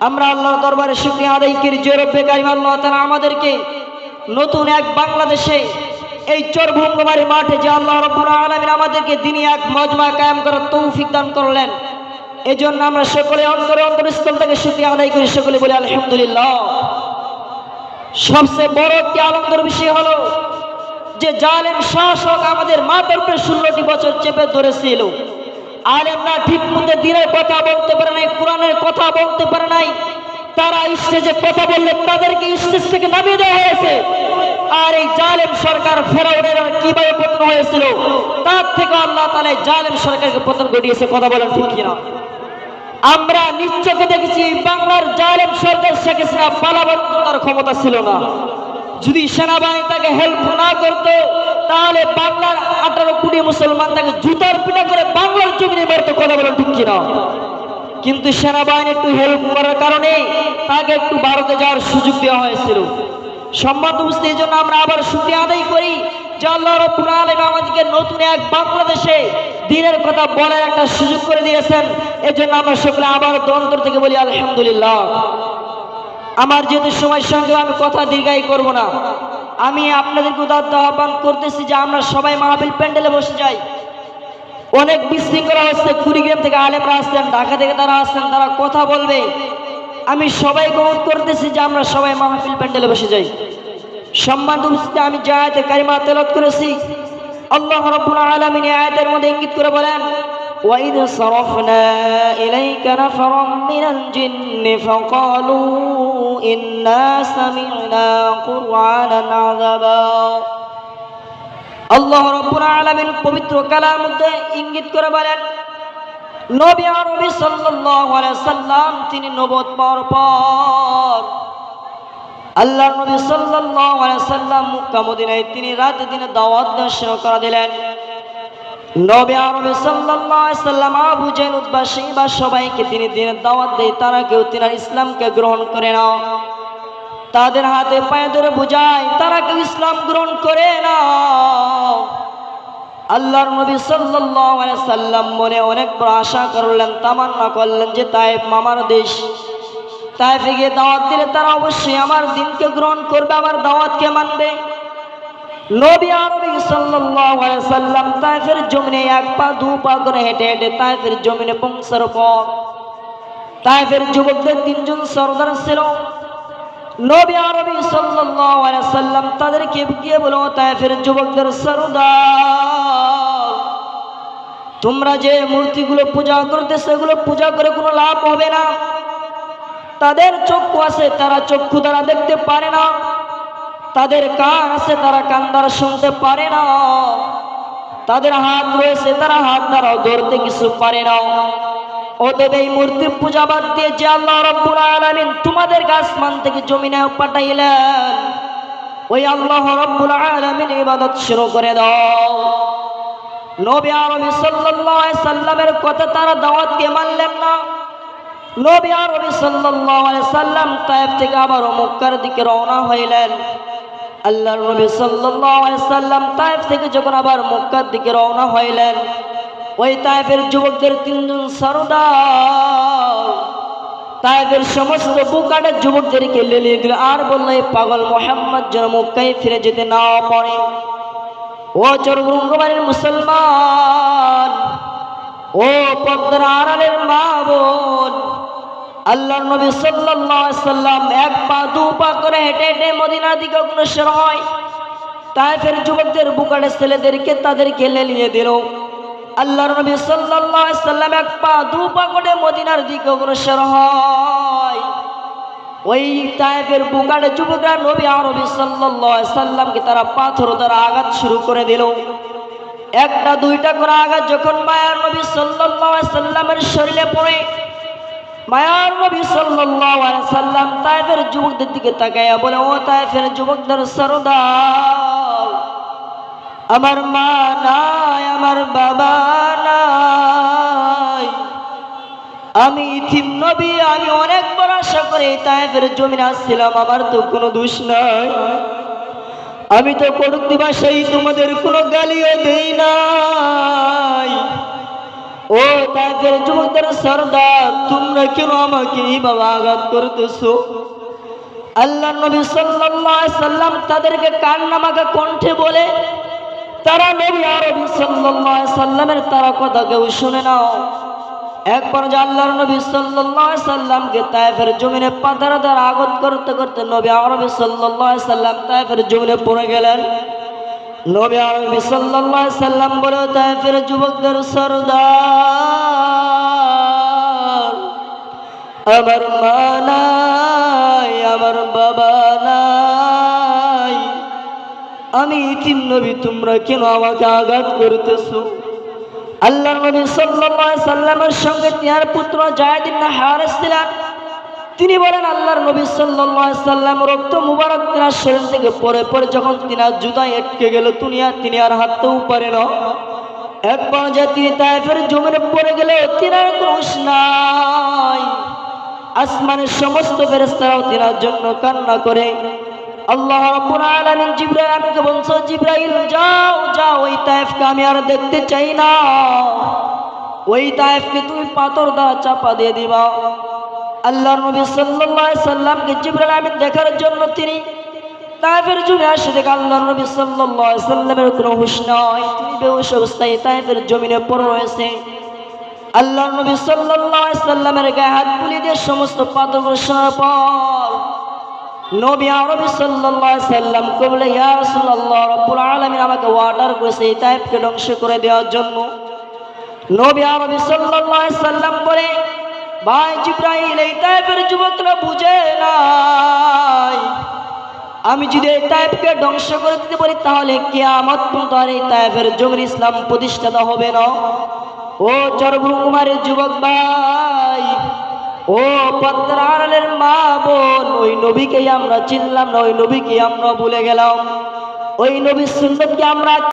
আমরা আল্লাহর দরবারে শুক্রিয়া আদায় করি, যে আল্লাহ তারা আমাদেরকে নতুন এক বাংলাদেশে এই চরভঙ্গমারি মাঠে যে আল্লাহ রব্বুল আলমিন আমাদেরকে দিনই এক মজমা কায়েম করার তৌফিক দান করলেন এই জন্য আমরা সকলে অন্তরে অন্তরস্থল থেকে শুক্রিয়া আদায় করি, সকলে বলি আলহামদুলিল্লাহ। সবচেয়ে বড় একটি আনন্দের বিষয় হলো যে জালেম শাসক আমাদের মাথার উপরে ষোলোটি বছর চেপে ধরেছিল। আলেমরা ঠিক মতো দিনের কথা বলতে পারে নাই, কোরআনের কথা বলতে পারে নাই। তারা স্টেজে কথা বললে তাদেরকে স্টেজ থেকে নামিয়ে দেওয়া হয়েছে। আর এই জালেম সরকার ফেরাউনের কীভাবে পতন হয়েছিল, তার থেকে আল্লাহ তালা জালেম সরকারকে পতন ঘটিয়েছে, কথা বলেন ঠিক কিনা? আমরা নিশ্চয়কে দেখেছি, বাংলার জালেম সরকার শেখ হাসিনা পালাবার তার ক্ষমতা ছিল না। যদি সেনাবাহিনী তাকে হেল্প না করতো, তাহলে বাংলার আঠারো কোটি মুসলমান তাকে জুতার পিটা করে বাংলার জমিনে মারতো কিনা কিন্তু সেনাবাহিনী একটু হেল্প করার কারণে তাকে একটু ভারতে যাওয়ার সুযোগ দেওয়া হয়েছিল। সম্মান বুঝতে এই জন্য আমরা আবার শুক্রিয়া আদায় করি আমাদেরকে নতুন এক বাংলাদেশে দিনের কথা একটা সুযোগ করে দিয়েছেন। আমরা আবার থেকে বলি, আলহামদুলিল্লাহ। আমার যেহেতু সময়ের সঙ্গে আমি কথা না। আমি আপনাদেরকে আহ্বান করতেছি যে আমরা সবাই মাহফিল প্যান্ডেলে বসে যাই। অনেক বিশৃঙ্খলা হচ্ছে কুড়িগ্রাম থেকে আলেমরা আসছেন ঢাকা থেকে তারা আসছেন তারা কথা বলবে আমি সবাইকে অনুরোধ করতেছি যে আমরা সবাই মাহফিল প্যান্ডেলে বসে যাই সম্মান উপস্থিতি আমি যে আয়াতে কারিমা তেলত করেছি আল্লাহ রব্বুল আলামিন এই আয়াতের মধ্যে ইঙ্গিত করে বলেন وإذ صرفنا إليك نفرا من الجن فقالوا إنا سمعنا قرآنا عذبا আল্লাহ রব্বুল আলামিন পবিত্র কালার মধ্যে ইঙ্গিত করে বলেন, নবী আরবি সাল্লাল্লাহু আলাইহি সাল্লাম তিনি নবত পাওয়ার পর আল্লাহ নবী সাল্লাল্লাহু আলাইহি সাল্লাম মক্কা মদিনায় তিনি রাতে দিনে দাওয়াত দেওয়া করে দিলেন। নবী আরবি সাল্লাল্লাহু আলাইহি সাল্লাম আবু জাহল উতবা সবাইকে তিনি দিনের দাওয়াত দেয়, তারা কেউ তিনার ইসলামকে গ্রহণ করে না তাদের হাতে পায়ে ধরে বুঝায়, তারা কেউ ইসলাম গ্রহণ করে না। আল্লাহর নবী সাল্লাম মনে অনেক বড় আশা করলেন, তামান্না করলেন যে তাইফ মামার দেশ। তাইফে গিয়ে দাওয়াত দিলে তারা অবশ্যই আমার দিনকে গ্রহণ করবে, আমার দাওয়াতকে মানবে। নবী আরবি সাল্লাম তাইফের জমিনে এক পা, দু পা করে হেঁটে হেঁটে তাইফের জমিনে পৌঁছার পর তাইফের যুবকদের তিনজন সর্দার ছিল। নবী আরবি সাল্লাল্লাহু আলাইহি সাল্লাম তাদেরকে গিয়ে বলো তাইফের যুবকদের সর্দার, তোমরা যে মূর্তিগুলো পূজা করতে, সেগুলো পূজা করে কোনো লাভ হবে না। তাদের চক্ষু আছে, তারা চক্ষু দ্বারা দেখতে পারে না। তাদের কান আছে, তারা কান দ্বারা শুনতে পারে না। তাদের হাত রয়েছে, তারা হাত দ্বারাও ধরতে কিছু পারে না। অতএব এই মূর্তির পূজা বাদ দিয়ে যে আল্লাহ রব্বুল আলামিন তোমাদের আসমান থেকে জমিনে পাঠাইলেন, ওই আল্লাহ রব্বুল আলামিন ইবাদত শুরু করে দাও। নবী আরবি সাল্লাল্লাহু সাল্লামের কথা তারা দাওয়াত দাওয়াতকে মানলেন না। নবী আরবি সাল্লাল্লাহু সাল্লাম তায়েফ থেকে আবার মক্কার দিকে রওনা হইলেন। আল্লাহর নবী সাল্লাল্লাহু সাল্লাম তায়েফ থেকে যখন আবার মক্কার দিকে রওনা হইলেন ওই তায়েফের যুবকদের তিনজন সরদার তায়েফের সমস্ত বুকাটের যুবকদেরকে লেলিয়ে দিল আর বলল, এই পাগল মোহাম্মদ যেন মক্কায় ফিরে যেতে না পারে। ও চরগুরুঙ্গবাড়ির মুসলমান, ও পদ্মার আড়ালের মা বোন, আল্লাহর নবী সাল্লাম এক পা, দু পা করে হেঁটে হেঁটে মদিনা দিকে অগ্রসর হয়। তাইফের যুবকদের বুকাটে ছেলেদেরকে তাদেরকে লেলিয়ে দিল। আল্লাহর নবী সাল্লাল্লাহু সাল্লাম এক পা দু পা করে মদিনার দিকে অগ্রসর হয়। ওই তাইফের বুকাটে যুবকরা নবী আরবি সাল্লাল্লাহু সাল্লামকে তারা পাথর দ্বারা আঘাত শুরু করে দিল। একটা দুইটা করে আঘাত যখন মায়ার নবী সাল্লাল্লাহু সাল্লামের শরীরে পড়ে, মায়ার নবী সাল্লাল্লাহু আলাইহি সাল্লাম তাইফের যুবকদের দিকে তাকায়া বলে, ও তাইফের যুবকদের সরদার আমার মা নাই, আমার বাবা নাই। আমি ইথিম নবী, আমি অনেক বড় আশা করে তাইফের জমিনে আসছিলাম, আমার তো কোনো দোষ নাই। আমি তো কটুক্তি ভাষাই তোমাদের কোনো গালিও দেই নাই। ও তাদের যুবকদের সর্দার, তোমরা কেন আমাকে এইভাবে আঘাত করতেছো? আল্লাহ নবী সাল্লাম তাদেরকে কান্নামাখা কণ্ঠে বলে তারা নবী আরবি সাল্লাল্লাহু সাল্লামের তারা কথা কেউ শুনে নাও একবার যে আল্লাহর নবী সাল্লাল্লাহু আলাইহি সাল্লামকে তায়েফের জমিনে পাতারা দ্বারা আগত করতে করতে নবী আরবি সাল্লাল্লাহু আলাইহি সাল্লাম তায়েফের জমিনে পড়ে গেলেন। নবী আরবি সাল্লাল্লাহু আলাইহি সাল্লাম বলে, তায়েফের যুবকদের সরদার, আমার মা নাই, আমার বাবা নাই আমি তিন নবী, তোমরা কেন আমাকে আঘাত করতেছো? আল্লাহ নবী সাল্লাল্লাহু সাল্লামের সঙ্গে তিনার পুত্র জায়েদ ইবনে হারিস ছিলেন। তিনি বলেন, আল্লাহর নবী সাল্লাল্লাহু সাল্লাম রক্ত মুবারক তিনার শরীর থেকে পরে পরে যখন তিনার জুতায় আটকে গেল তিনি আর তিনি আর হাঁটতেও পারে না। এক পর্যায়ে তিনি তাইফের জমিনে পড়ে গেলে তিনার হুঁশ নাই। আসমানের সমস্ত ফেরেশতারাও তিনার জন্য কান্না করে। আল্লাহ রাব্বুল আলামিন জিবরাইল আমাকে বলছো, জিবরাইল, যাও যাও, ওই তায়েফকে আমি আর দেখতে চাই না। ওই তায়েফকে তুমি পাথর দ্বারা চাপা দিয়ে দিবা। আল্লাহর নবী সাল্লাল্লাহু আলাইহি সাল্লামকে জিবরাইল আমিন দেখার জন্য তিনি তায়েফের জমিনে আসে। দেখে আল্লাহর নবী সাল্লাল্লাহু আলাইহি সাল্লামের কোনো হুঁশ নয় তিনি বেহুশ অবস্থায় তায়েফের জমিনে পড়ে রয়েছে। আল্লাহর নবী সাল্লাল্লাহু আলাইহি সাল্লামের গায়ে হাত বুলিয়ে দিয়ে সমস্ত পাথরগুলো শোনার পর নবী আরবি সাল্লাল্লাহু সাল্লাম কবলে, ইয়া রাসূলুল্লাহ, রাব্বুল আলামিন আমাকে অর্ডার করেছে এই তায়েফকে ধ্বংস করে দেওয়ার জন্য। নবী আরবি সাল্লাল্লাহু সাল্লাম বলে, ভাই জিব্রাইল, এই তায়েফের যুবকরা বুঝে নাই। আমি যদি এই তায়েফকে ধ্বংস করে দিতে পারি, তাহলে কিয়ামত পর্যন্ত আর এই তায়েফের জমির ইসলাম প্রতিষ্ঠাতা হবে না। ও চরবুল কুমারের যুবক ভাই ও পাত্রের মা বোন, ওই নবীকেই আমরা চিনলাম না, ওই নবীকে আমরা ভুলে গেলাম। ওই নবীর সুন্দরকে আমরা